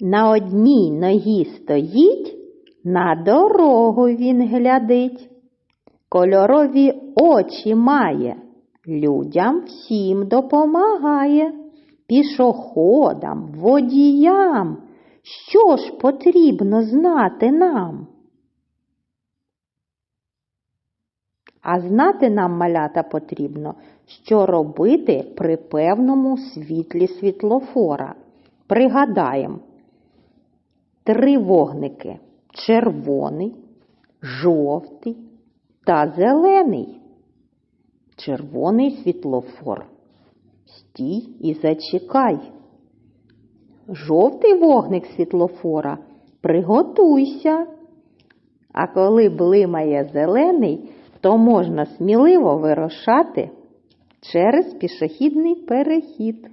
На одній ногі стоїть, на дорогу він глядить. Кольорові очі має, людям всім допомагає, пішоходам, водіям. Що ж потрібно знати нам? А знати нам, малята, потрібно, що робити при певному світлі світлофора. Пригадаємо, три вогники червоний, жовтий та зелений. Червоний світлофор. Стій і зачекай. Жовтий вогник світлофора приготуйся. А коли блимає зелений, то можна сміливо вирушати через пішохідний перехід.